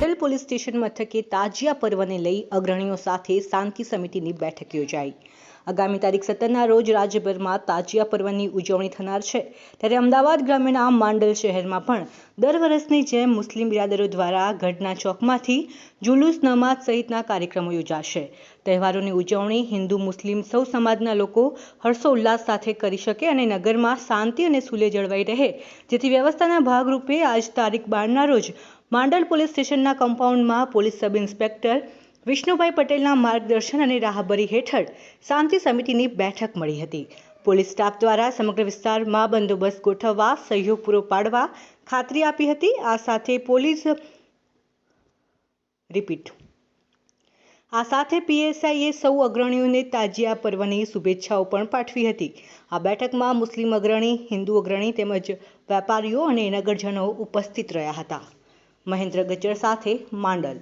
Patel police station મથકે તાજિયા પર્વને લઈ અગ્રણીઓ સાથે શાંતિ સમિતિની બેઠક યોજાઈ. આગામી તારીખ સત્તરના રોજ રાજ્યભરમાં તાજિયા પર્વની ઉજવણી થનાર છે. ત્યારે અમદાવાદ ગ્રામ્યના માંડલ શહેરમાં પણ દર વર્ષની જેમ મુસ્લિમ બિરાદરો દ્વારા ગઢના ચોકમાંથી જુલુસ નમાજ સહિતના કાર્યક્રમો યોજાશે. તહેવારોની ઉજવણી હિન્દુ મુસ્લિમ સૌ સમાજના લોકો હર્ષોલ્લાસ સાથે કરી શકે અને નગરમાં શાંતિ અને સુલે જળવાઈ રહે, જેથી વ્યવસ્થાના ભાગરૂપે આજ તારીખ બારના રોજ માંડલ પોલીસ સ્ટેશનના કમ્પાઉન્ડમાં પોલીસ સબ ઇન્સ્પેક્ટર વિષ્ણુભાઈ પટેલના માર્ગદર્શન અને રાહબરી હેઠળ શાંતિ સમિતિની બેઠક મળી હતી. પોલીસ સ્ટાફ દ્વારા સમગ્ર વિસ્તારમાં બંદોબસ્ત ગોઠવવા, સહયોગ પૂરો પાડવા ખાતરી આપી હતી. આ સાથે પોલીસ રિપીટ. આ સાથે પીએસઆઈએ સૌ અગ્રણીઓને તાજિયા પર્વની શુભેચ્છાઓ પણ પાઠવી હતી. આ બેઠકમાં મુસ્લિમ અગ્રણી, હિન્દુ અગ્રણી તેમજ વેપારીઓ અને નગરજનો ઉપસ્થિત રહ્યા હતા. મહેન્દ્ર ગજ્જર સાથે માંડલ